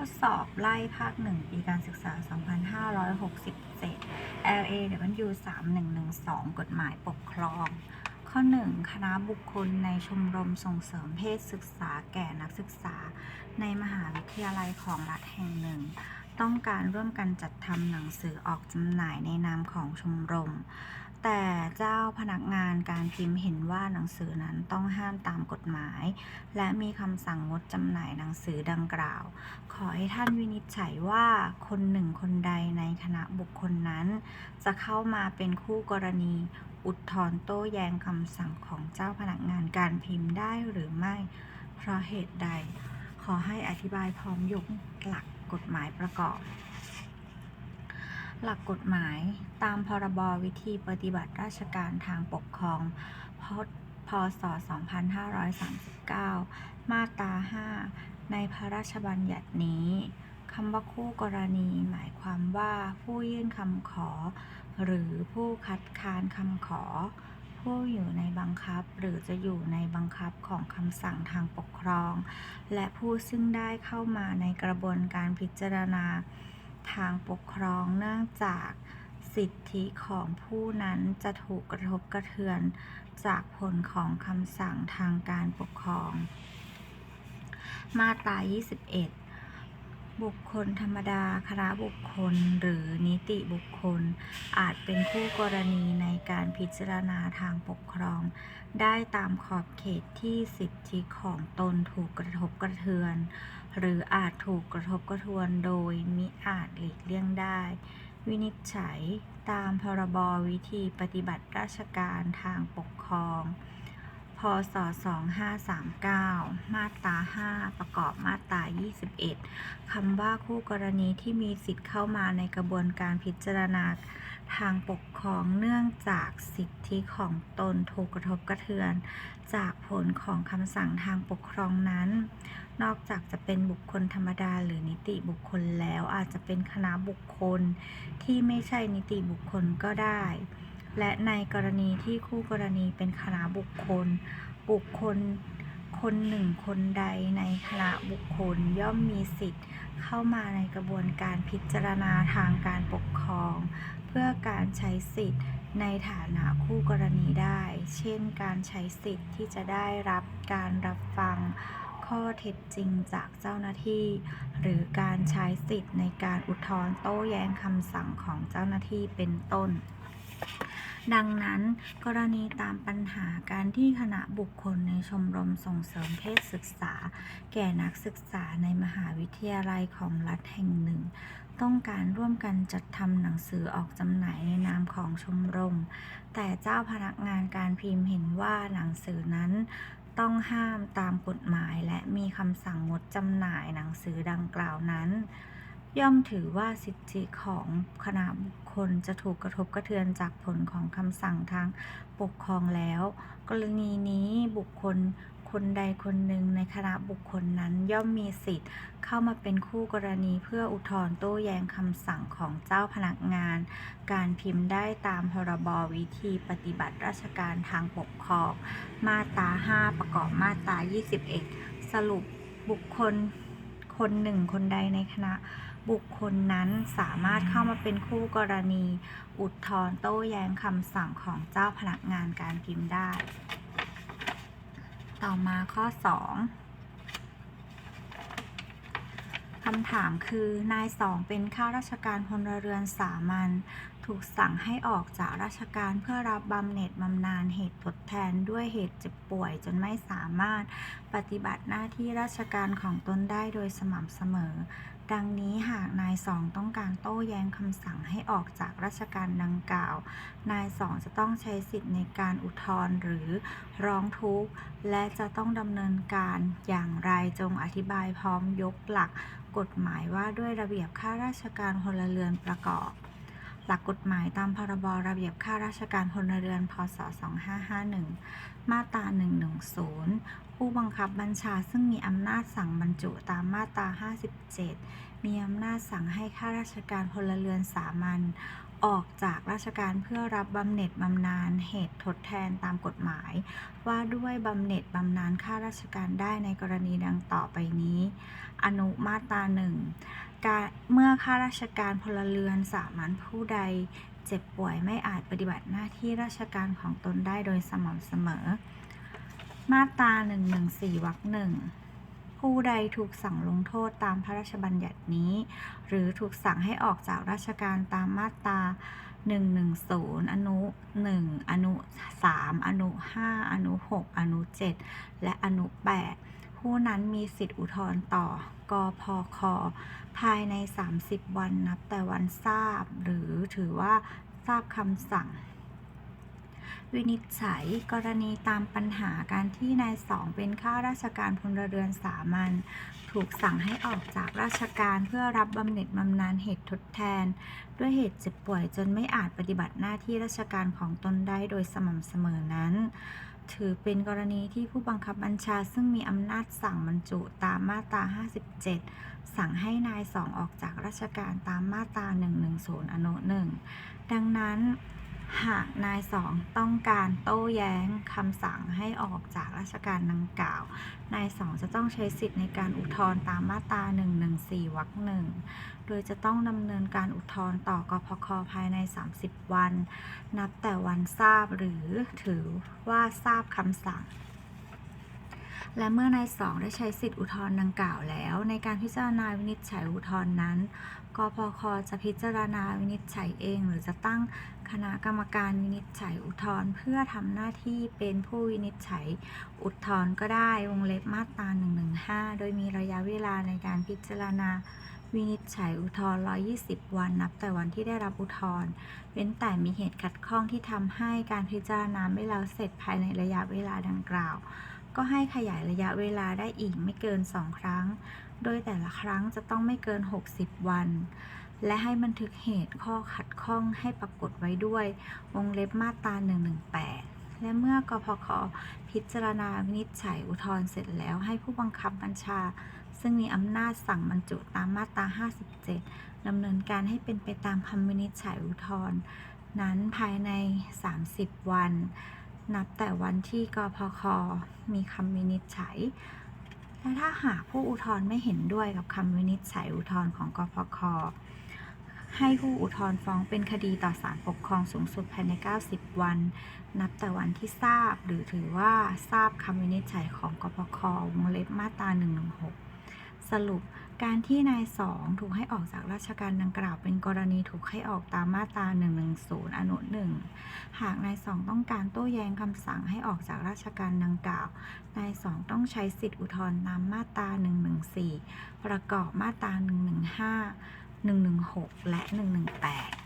อสอบไล่ภาค 1 ปีการศึกษา 2567 LA W 3112 กฎหมายปกครอง ข้อ 1 คณะบุคคลในชมรมส่งเสริมเพศศึกษาแก่นักศึกษา ในมหาวิทยาลัยของรัฐแห่งหนึ่ง ต้องการร่วมกันจัดทำหนังสือออกจำหน่ายในนามของชมรม แต่เจ้าพนักงานการพิมพ์เห็นว่าหนังสือนั้นต้องห้ามตามกฎหมาย และมีคำสั่งงดจำหน่ายหนังสือดังกล่าว ขอให้ท่านวินิจฉัยว่าคนหนึ่งคนใดในคณะบุคคลนั้น จะเข้ามาเป็นคู่กรณี อุทธรโต้แย้งคำสั่งของเจ้าพนักงานการพิมพ์ได้หรือไม่ เพราะเหตุใด ขอให้อธิบายพร้อมยกหลักกฎหมายประกอบ หลักกฎหมายตามพรบวิธีปฏิบัติราชการทางปกครองพพศ 2539 มาตรา 5 ในพระราชบัญญัตินี้คำว่าคู่กรณีหมายความว่าผู้ยื่นคำขอ หรือผู้คัดค้านคำขอ ผู้อยู่ในบังคับหรือจะอยู่ในบังคับของคำสั่งทางปกครอง และผู้ซึ่งได้เข้ามาในกระบวนการพิจารณา ทางปกครองเนื่องจากสิทธิของผู้นั้นจะถูกกระทบกระเทือนจากผลของคำสั่งทางการปกครอง มาตรา 21 บุคคลธรรมดาคณะบุคคลหรือนิติบุคคล อาจเป็นคู่กรณีในการพิจารณาทางปกครอง ได้ตามขอบเขตที่สิทธิของตนถูกกระทบกระเทือน หรืออาจถูกกระทบกระทือนโดยมิอาจหลีกเลี่ยงได้ วินิจฉัยตามพรบวิธีปฏิบัติราชการทางปกครอง พศ 2539 มาตรา 5 ประกอบมาตรา 21 คำว่าคู่กรณีที่มีสิทธิ์เข้ามาในกระบวนการพิจารณา ทางปกครองเนื่องจากสิทธิของตนถูกกระทบกระเทือน จากผลของคำสั่งทางปกครองนั้น นอกจากจะเป็นบุคคลธรรมดาหรือนิติบุคคลแล้วอาจจะเป็นคณะบุคคลที่ไม่ใช่นิติบุคคลก็ได้ และในกรณีที่คู่กรณีเป็นคณะบุคคล บุคคลคนหนึ่งคนใดในคณะบุคคลย่อมมีสิทธิ์เข้ามาในกระบวนการพิจารณาทางการปกครอง เพื่อการใช้สิทธิ์ในฐานะคู่กรณีได้ เช่น การใช้สิทธิ์ที่จะได้รับการรับฟังข้อเท็จจริงจากเจ้าหน้าที่ หรือการใช้สิทธิ์ในการอุทธรณ์โต้แย้งคำสั่งของเจ้าหน้าที่เป็นต้น ดังนั้นกรณีตามปัญหาการที่คณะบุคคลในชมรมส่งเสริมเพศศึกษา แก่นักศึกษาในมหาวิทยาลัยของรัฐแห่งหนึ่ง ต้องการร่วมกันจัดทำหนังสือออกจำหน่ายในนามของชมรม แต่เจ้าพนักงานการพิมพ์เห็นว่าหนังสือนั้นต้องห้ามตามกฎหมายและมีคำสั่งงดจำหน่ายหนังสือดังกล่าวนั้น ย่อมถือว่าสิทธิของคณะบุคคลจะถูกกระทบกระเทือนจากผลของคำสั่งทางปกครองแล้ว กรณีนี้บุคคลคนใดคนหนึ่งในคณะบุคคลนั้นย่อมมีสิทธิ์ เข้ามาเป็นคู่กรณีเพื่ออุทธรณ์โต้แย้งคำสั่งของเจ้าพนักงาน การพิมพ์ได้ตามพรบวิธีปฏิบัติราชการทางปกครอง มาตรา 5 ประกอบมาตรา 21 สรุปบุคคลคนหนึ่งคนใดในคณะ บุคคลนั้นสามารถเข้ามาเป็นคู่กรณี อุทธรณ์โต้แย้งคำสั่งของเจ้าพนักงานการพิมพ์ได้ ต่อมาข้อ 2คำถามคือนายสองเป็นข้าราชการพลเรือนสามัญถูกสั่งให้ออกจากราชการเพื่อรับบำเหน็จบำนาญเหตุทดแทนด้วยเหตุเจ็บป่วยจนไม่สามารถปฏิบัติหน้าที่ราชการของตนได้โดยสม่ำเสมอ ดังนี้หากนายสองต้องการโต้แย้งคำสั่งให้ออกจากราชการดังกล่าว นายสองจะต้องใช้สิทธิ์ในการอุทธรณ์หรือร้องทุกข์ และจะต้องดำเนินการอย่างไรจงอธิบายพร้อมยกหลักกฎหมายว่าด้วยระเบียบข้าราชการพลเรือนประกอบ หลักกฎหมายตามพรบระเบียบข้าราชการพลเรือน พศ 2551 มาตรา 110 ผู้บังคับบัญชาซึ่งมีอำนาจสั่งบรรจุตามมาตรา 57 มีอำนาจสั่งให้ข้าราชการพลเรือนสามัญออกจากราชการเพื่อรับบำเหน็จบำนาญเหตุทดแทนตามกฎหมาย ว่าด้วยบำเหน็จบำนาญข้าราชการได้ในกรณีดังต่อไปนี้ อนุมาตราหนึ่งการเมื่อข้าราชการพลเรือนสามัญผู้ใด เจ็บป่วยไม่อาจปฏิบัติหน้าที่ราชการของตนได้โดยสม่ำเสมอ มาตรา114วรรคหนึ่งผู้ใดถูกสั่งลงโทษตามพระราชบัญญัตินี้ หรือถูกสั่งให้ออกจากราชการตามมาตรา 110 อนุ 1 อนุ 3 อนุ 5 อนุ 6 อนุ 7 และอนุ 8 ผู้นั้นมีสิทธิอุทธรณ์ต่อกพคภายใน 30 วันนับแต่วันทราบ หรือถือว่าทราบคำสั่ง วินิจฉัยกรณีตามปัญหาการที่นายสองเป็นข้าราชการพลเรือนสามัญถูกสั่งให้ออกจากราชการเพื่อรับบำเหน็จบำนาญเหตุทดแทน ด้วยเหตุเจ็บป่วยจนไม่อาจปฏิบัติหน้าที่ราชการของตนได้โดยสม่ำเสมอนั้น ถือเป็นกรณีที่ผู้บังคับบัญชาซึ่งมีอำนาจสั่งบรรจุตามมาตรา 57 สั่งให้นายสองออกจากราชการตามมาตรา 110 อนุหนึ่งดังนั้น หากนายสองต้องการโต้แย้งคำสั่งให้ออกจากราชการดังกล่าว นายสองจะต้องใช้สิทธิ์ในการอุทธรณ์ตามมาตรา114วรรคหนึ่งโดยจะต้องดำเนินการอุทธรณ์ต่อกพคภายใน 30 วัน นับแต่วันทราบหรือถือว่าทราบคำสั่ง และเมื่อนายสองได้ใช้สิทธิอุทธรณ์ดังกล่าวแล้ว ในการพิจารณาวินิจฉัยอุทธรณ์นั้น กพคจะพิจารณาวินิจฉัยเอง หรือจะตั้งคณะกรรมการวินิจฉัยอุทธรณ์เพื่อทำหน้าที่เป็นผู้วินิจฉัยอุทธรณ์ก็ได้วงเล็บมาตรา115 โดยมีระยะเวลาในการพิจารณาวินิจฉัยอุทธรณ์120 วันนับแต่วันที่ได้รับอุทธรณ์ เว้นแต่มีเหตุขัดข้องที่ทำให้การพิจารณาไม่แล้วเสร็จภายในระยะเวลาดังกล่าว ก็ให้ขยายระยะเวลาได้อีกไม่เกิน 2 ครั้ง โดยแต่ละครั้งจะต้องไม่เกิน 60 วัน และให้บันทึกเหตุข้อขัดข้องให้ปรากฏไว้ด้วย วงเล็บมาตรา 118และเมื่อกพคพิจารณาวินิจฉัยอุทธรณ์เสร็จแล้วให้ผู้บังคับบัญชา ซึ่งมีอำนาจสั่งบรรจุตามมาตรา 57 ดำเนินการให้เป็นไปตามคำวินิจฉัยอุทธรณ์นั้นภายใน 30 วัน นับแต่วันที่กพค มีคำวินิจฉัย และถ้าหากผู้อุทธรณ์ไม่เห็นด้วยกับคำวินิจฉัยอุทธรณ์ของกพค ให้ผู้อุทธรณ์ฟ้องเป็นคดีต่อศาลปกครองสูงสุดภายใน 90 วัน นับแต่วันที่ทราบหรือถือว่าทราบคำวินิจฉัยของกพควงเล็บมาตรา116 สรุปการที่นายสองถูกให้ออกจากราชการดังกล่าว เป็นกรณีถูกให้ออกตามมาตรา 110 อนุ1หากนายสองต้องการโต้แย้งคำสั่งให้ออกจากราชการดังกล่าวนายสองต้องใช้สิทธิอุทธรณ์ตามมาตรา 114 ประกอบมาตรา 115 116 และ 118